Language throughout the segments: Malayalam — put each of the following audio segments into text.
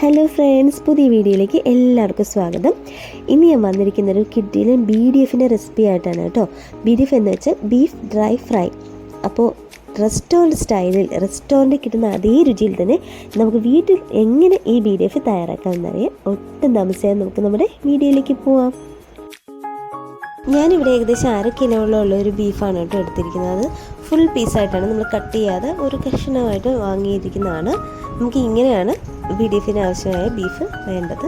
ഹലോ ഫ്രണ്ട്സ് പുതിയ വീഡിയോയിലേക്ക് എല്ലാവർക്കും സ്വാഗതം. ഇന്ന് ഞാൻ വന്നിരിക്കുന്ന ഒരു കിഡിലും ബി ഡി എഫിന്റെ റെസിപ്പി ആയിട്ടാണ് കേട്ടോ. ബി ഡി എഫ് എന്ന് വെച്ചാൽ ബീഫ് ഡ്രൈ ഫ്രൈ അപ്പോൾ റെസ്റ്റോറന്റ് സ്റ്റൈലിൽ റെസ്റ്റോറന്റിൽ കിട്ടുന്ന അതേ രുചിയിൽ തന്നെ നമുക്ക് വീട്ടിൽ എങ്ങനെ ഈ ബി ഡി എഫ് തയ്യാറാക്കാമെന്നറിയാം ഒട്ടും താമസിയാതെ നമുക്ക് നമ്മുടെ വീഡിയോയിലേക്ക് പോവാം. ഞാനിവിടെ ഏകദേശം അര കിലോളം ഒരു ബീഫാണ് കേട്ടോ എടുത്തിരിക്കുന്നത്. ഫുൾ പീസായിട്ടാണ് നമ്മൾ കട്ട് ചെയ്യാതെ ഒരു കഷ്ണമായിട്ട് വാങ്ങിയിരിക്കുന്നതാണ്. നമുക്ക് ഇങ്ങനെയാണ് ബി ആവശ്യമായ ബീഫ് വേണ്ടത്.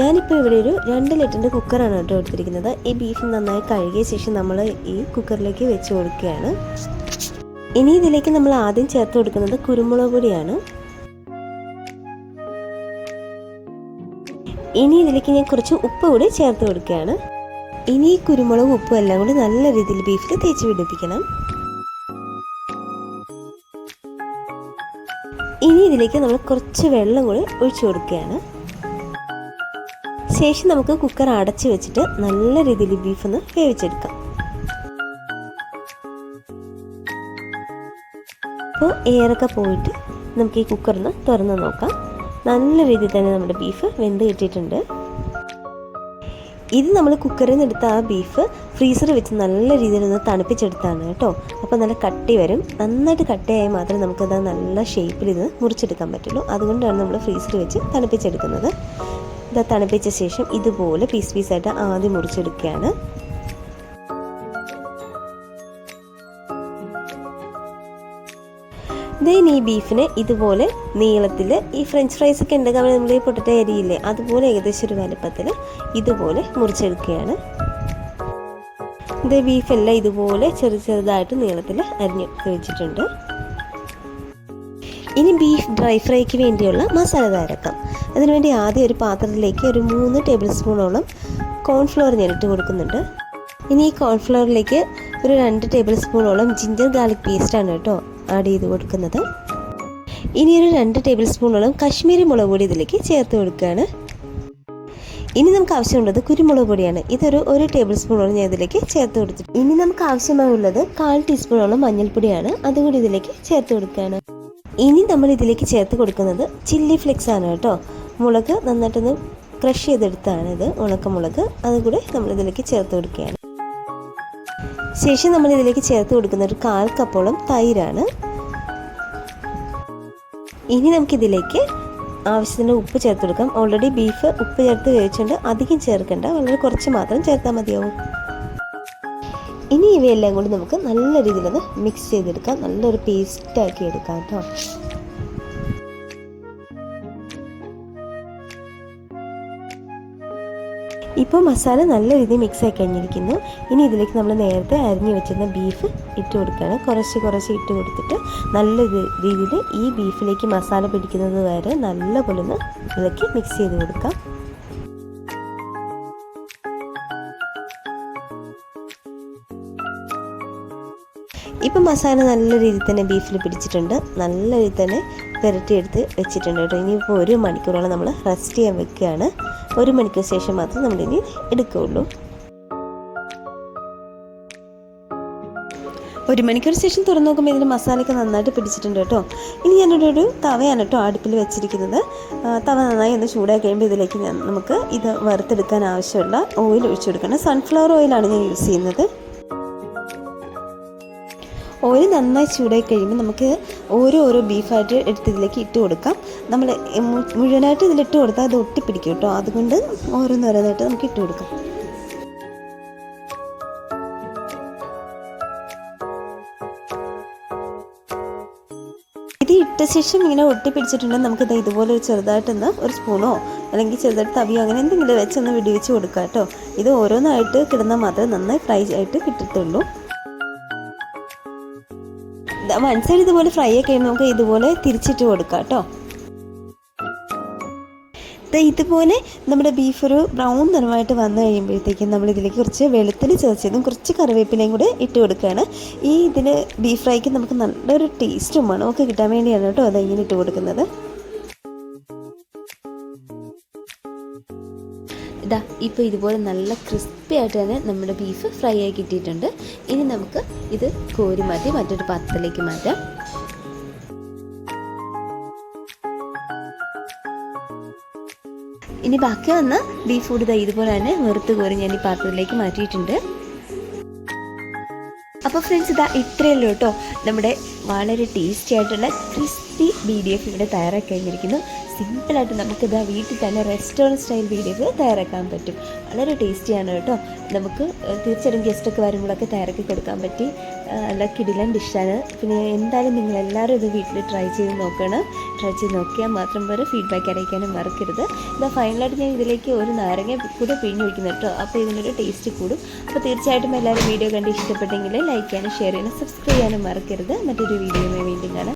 ഞാനിപ്പോൾ ഇവിടെ ഒരു രണ്ട് ലിറ്ററിന്റെ കുക്കറാണ് കേട്ടോ എടുത്തിരിക്കുന്നത്. ഈ ബീഫ് നന്നായി കഴുകിയ ശേഷം നമ്മൾ ഈ കുക്കറിലേക്ക് വെച്ച് കൊടുക്കുകയാണ്. ഇനി ഇതിലേക്ക് നമ്മൾ ആദ്യം ചേർത്ത് കൊടുക്കുന്നത് കുരുമുളക് പൊടിയാണ്. ഇനി ഇതിലേക്ക് ഞാൻ കുറച്ച് ഉപ്പ് കൂടി ചേർത്ത് കൊടുക്കുകയാണ്. ഇനി കുരുമുളകും ഉപ്പും എല്ലാം കൂടി നല്ല രീതിയിൽ ബീഫിൽ തേച്ച് പിടിപ്പിക്കണം. ഇനി ഇതിലേക്ക് നമ്മൾ കുറച്ച് വെള്ളം കൂടി ഒഴിച്ചു കൊടുക്കുകയാണ്. ശേഷം നമുക്ക് കുക്കർ അടച്ചു വെച്ചിട്ട് നല്ല രീതിയിൽ ബീഫ് ഒന്ന് വേവിച്ചെടുക്കാം. അപ്പോൾ എയറൊക്കെ പോയിട്ട് നമുക്ക് ഈ കുക്കറിന് തുറന്ന് നോക്കാം. നല്ല രീതിയിൽ തന്നെ നമ്മുടെ ബീഫ് വെന്ത് കിട്ടിയിട്ടുണ്ട്. ഇത് നമ്മൾ കുക്കറിൽ നിന്ന് എടുത്ത ആ ബീഫ് ഫ്രീസറിൽ വെച്ച് നല്ല രീതിയിൽ ഒന്ന് തണുപ്പിച്ചെടുത്താണ് കേട്ടോ. അപ്പോൾ നല്ല കട്ടി വരും. നന്നായിട്ട് കട്ടിയായി മാത്രമേ നമുക്കത് നല്ല ഷേപ്പിൽ ഇത് മുറിച്ചെടുക്കാൻ പറ്റുള്ളൂ. അതുകൊണ്ടാണ് നമ്മൾ ഫ്രീസറിൽ വെച്ച് തണുപ്പിച്ചെടുക്കുന്നത്. ഇത് തണുപ്പിച്ച ശേഷം ഇതുപോലെ പീസ് പീസായിട്ട് ആദ്യം മുറിച്ചെടുക്കുകയാണ്. ദെൻ ഈ ബീഫിനെ ഇതുപോലെ നീളത്തിൽ ഈ ഫ്രഞ്ച് ഫ്രൈസ് ഒക്കെ ഉണ്ടെങ്കിൽ നമ്മൾ ഈ പൊട്ടിട്ട അരിയില്ലേ അതുപോലെ ഏകദേശം ഒരു വലുപ്പത്തിൽ ഇതുപോലെ മുറിച്ചെടുക്കുകയാണ്. ഇത് ബീഫെല്ലാം ഇതുപോലെ ചെറു ചെറുതായിട്ട് നീളത്തിൽ അരിഞ്ഞു വെച്ചിട്ടുണ്ട്. ഇനി ബീഫ് ഡ്രൈ ഫ്രൈക്ക് വേണ്ടിയുള്ള മസാല തയ്യാറാക്കാം അതിനുവേണ്ടി ആദ്യം ഒരു പാത്രത്തിലേക്ക് ഒരു മൂന്ന് ടേബിൾ സ്പൂണോളം കോൺഫ്ലവർ ഞാൻ ഇട്ട് കൊടുക്കുന്നുണ്ട്. ഇനി ഈ കോൺഫ്ലവറിലേക്ക് ഒരു രണ്ട് ടേബിൾ സ്പൂണോളം ജിഞ്ചർ ഗാർലിക് പേസ്റ്റാണ് കേട്ടോ. ആഡ് ചെയ്ത് കൊടുക്കുന്നത്. ഇനി ഒരു രണ്ട് ടേബിൾ സ്പൂണോളം കശ്മീരി മുളക് പൊടി ഇതിലേക്ക് ചേർത്ത് കൊടുക്കുകയാണ്. ഇനി നമുക്ക് ആവശ്യമുള്ളത് കുരുമുളക് പൊടിയാണ്. ഇതൊരു ഒരു ടേബിൾ സ്പൂണോളം ഞാൻ ഇതിലേക്ക് ചേർത്ത് കൊടുത്തു ഇനി നമുക്ക് ആവശ്യമായുള്ളത് കാൽ ടീസ്പൂണോളം മഞ്ഞൾപ്പൊടിയാണ്. അതുകൂടി ഇതിലേക്ക് ചേർത്ത് കൊടുക്കുകയാണ്. ഇനി നമ്മൾ ഇതിലേക്ക് ചേർത്ത് കൊടുക്കുന്നത് ചില്ലി ഫ്ലെക്സ് ആണ് കേട്ടോ. മുളക് നന്നായിട്ടൊന്ന് ക്രഷ് ചെയ്തെടുത്താണ് ഇത്. ഉണക്കമുളക്. അതുകൂടി നമ്മൾ ഇതിലേക്ക് ചേർത്ത് കൊടുക്കുകയാണ്. ശേഷം നമ്മൾ ഇതിലേക്ക് ചേർത്ത് കൊടുക്കുന്ന ഒരു കാൽ കപ്പോളം തൈരാണ്. ഇനി നമുക്കിതിലേക്ക് ആവശ്യത്തിന് ഉപ്പ് ചേർത്ത് കൊടുക്കാം. ഓൾറെഡി ബീഫ് ഉപ്പ് ചേർത്ത് കഴിച്ചുകൊണ്ട് അധികം ചേർക്കേണ്ട. വളരെ കുറച്ച് മാത്രം ചേർത്താൽ മതിയാവും. ഇനി ഇവയെല്ലാം കൂടി നമുക്ക് നല്ല രീതിയിലൊന്ന് മിക്സ് ചെയ്തെടുക്കാം. നല്ലൊരു പേസ്റ്റ് ആക്കി എടുക്കാം കേട്ടോ. ഇപ്പോൾ മസാല നല്ല രീതിയിൽ മിക്സ് ആയി കഴിഞ്ഞിരിക്കുന്നു. ഇനി ഇതിലേക്ക് നമ്മൾ നേരത്തെ അരിഞ്ഞു വെച്ചിരുന്ന ബീഫ് ഇട്ട് കൊടുക്കുകയാണ്. കുറച്ച് കുറച്ച് ഇട്ട് കൊടുത്തിട്ട് നല്ല രീതിയിൽ ഈ ബീഫിലേക്ക് മസാല പിടിക്കുന്നത് വരെ നല്ല പോലെ ഒന്ന് ഇളക്കി മിക്സ് ചെയ്ത് കൊടുക്കാം. ഇപ്പം മസാല നല്ല രീതിയിൽ തന്നെ ബീഫിൽ പിടിച്ചിട്ടുണ്ട്. നല്ല രീതിയിൽ തന്നെ പുരട്ടിയെടുത്ത് വെച്ചിട്ടുണ്ട് കേട്ടോ. ഇനിയിപ്പോൾ ഒരു മണിക്കൂറോളം നമ്മൾ റെസ്റ്റ് ചെയ്യാൻ വെക്കുകയാണ്. ഒരു മണിക്കൂർ ശേഷം മാത്രം നമ്മളിനി എടുക്കുകയുള്ളൂ. ഒരു മണിക്കൂർ ശേഷം തുറന്നു നോക്കുമ്പോൾ ഇതിന്റെ മസാലയൊക്കെ നന്നായിട്ട് പിടിച്ചിട്ടുണ്ട് കേട്ടോ. ഇനി ഞാനിവിടെ ഒരു തവയാണ് കേട്ടോ അടുപ്പിൽ വെച്ചിരിക്കുന്നത്. തവ നന്നായി ഒന്ന് ചൂടായി കഴിയുമ്പോൾ ഇതിലേക്ക് നമുക്ക് ഇത് വറുത്തെടുക്കാൻ ആവശ്യമുള്ള ഓയിൽ ഒഴിച്ചു കൊടുക്കണം. സൺഫ്ലവർ ഓയിലാണ് ഞാൻ യൂസ് ചെയ്യുന്നത്. ഓയിൽ നന്നായി ചൂടായി കഴിയുമ്പോൾ നമുക്ക് ഓരോ ഓരോ ബീഫായിട്ട് എടുത്ത് ഇതിലേക്ക് ഇട്ട് കൊടുക്കാം. നമ്മൾ മുഴുവനായിട്ട് ഇതിലിട്ട് കൊടുത്താൽ അത് ഒട്ടിപ്പിടിക്കും കേട്ടോ. അതുകൊണ്ട് ഓരോന്നോരോന്നായിട്ട് നമുക്ക് ഇട്ട് കൊടുക്കാം. ഇട്ട ശേഷം ഇങ്ങനെ ഒട്ടിപ്പിടിച്ചിട്ടുണ്ടെങ്കിൽ നമുക്കിത് ഇതുപോലെ ചെറുതായിട്ടൊന്ന് ഒരു സ്പൂണോ അല്ലെങ്കിൽ ചെറുതായിട്ട് തവിയോ അങ്ങനെ എന്തെങ്കിലും വെച്ചൊന്ന് വിടിവിച്ച് കൊടുക്കാം കേട്ടോ. ഇത് ഓരോന്നായിട്ട് കിടന്നാൽ മാത്രമേ നന്നായി ഫ്രൈ ആയിട്ട് കിട്ടത്തുള്ളൂ. വൺ ഇതുപോലെ ഫ്രൈ ഒക്കെ കഴിയുമ്പോൾ നമുക്ക് ഇതുപോലെ തിരിച്ചിട്ട് കൊടുക്കാം കേട്ടോ. ഇതുപോലെ നമ്മുടെ ബീഫ് ഒരു ബ്രൗൺ നിറമായിട്ട് വന്നു കഴിയുമ്പോഴത്തേക്കും നമ്മൾ ഇതിലേക്ക് കുറച്ച് വെളുത്തുള്ളി ചേർച്ചതും കുറച്ച് കറിവേപ്പിലയും കൂടെ ഇട്ട് കൊടുക്കുകയാണ്. ഈ ഇതിന് ബീഫ് ഫ്രൈക്ക് നമുക്ക് നല്ലൊരു ടേസ്റ്റും നമുക്ക് കിട്ടാൻ വേണ്ടിയാണ് കേട്ടോ അത് ഇങ്ങനെ ഇട്ട് കൊടുക്കുന്നത്. ഇതാ ഇപ്പോൾ ഇതുപോലെ നല്ല ക്രിസ്പി ആയിട്ട് തന്നെ നമ്മുടെ ബീഫ് ഫ്രൈ ആയി കിട്ടിയിട്ടുണ്ട്. ഇനി നമുക്ക് ഇത് കോരി മാറ്റി മറ്റൊരു പാത്രത്തിലേക്ക് മാറ്റാം. ഇനി ബാക്കി വന്ന ബീഫ് കൂടി ദാ ഇതുപോലെ തന്നെ വെറുത്ത് കോരി ഞാൻ ഈ പാത്രത്തിലേക്ക് മാറ്റിയിട്ടുണ്ട്. അപ്പോൾ ഫ്രണ്ട്സ് ഇതാ ഇത്രയല്ലോ കേട്ടോ. നമ്മുടെ വളരെ ടേസ്റ്റി ആയിട്ടുള്ള ക്രിസ്പി ബി ഡി എഫ് ഇവിടെ തയ്യാറാക്കി കഴിഞ്ഞിരിക്കുന്നു. സിമ്പിളായിട്ട് നമുക്കിതാ വീട്ടിൽ തന്നെ റെസ്റ്റോറന്റ് സ്റ്റൈൽ വീഡിയോകൾ തയ്യാറാക്കാൻ പറ്റും. വളരെ ടേസ്റ്റിയാണ് കേട്ടോ. നമുക്ക് തീർച്ചയായും തീർച്ചയായിട്ടും ഗസ്റ്റൊക്കെ വരുമ്പോഴൊക്കെ തയ്യാറാക്കി കൊടുക്കാൻ പറ്റി. നല്ല കിടിലൻ ഡിഷാണ് പിന്നെ എന്തായാലും നിങ്ങളെല്ലാവരും ഇത് വീട്ടിൽ ട്രൈ ചെയ്ത് നോക്കണം. ട്രൈ ചെയ്ത് നോക്കിയാൽ മാത്രം പോലെ ഫീഡ്ബാക്ക് അറിയിക്കാനും മറക്കരുത്. ഇതാ ഫൈനലായിട്ട് ഞാൻ ഇതിലേക്ക് ഒരു നാരങ്ങ കൂടെ പിഴിഞ്ഞ് ഒഴിക്കുന്നു കേട്ടോ. അപ്പോൾ ഇതിനൊരു ടേസ്റ്റ് കൂടും. അപ്പോൾ തീർച്ചയായിട്ടും എല്ലാവരും വീഡിയോ കണ്ട് ഇഷ്ടപ്പെട്ടെങ്കിൽ ലൈക്ക് ചെയ്യാനും ഷെയർ ചെയ്യാനും സബ്സ്ക്രൈബ് ചെയ്യാനും മറക്കരുത്. മറ്റൊരു വീഡിയോയുമായി വീണ്ടും കാണാം.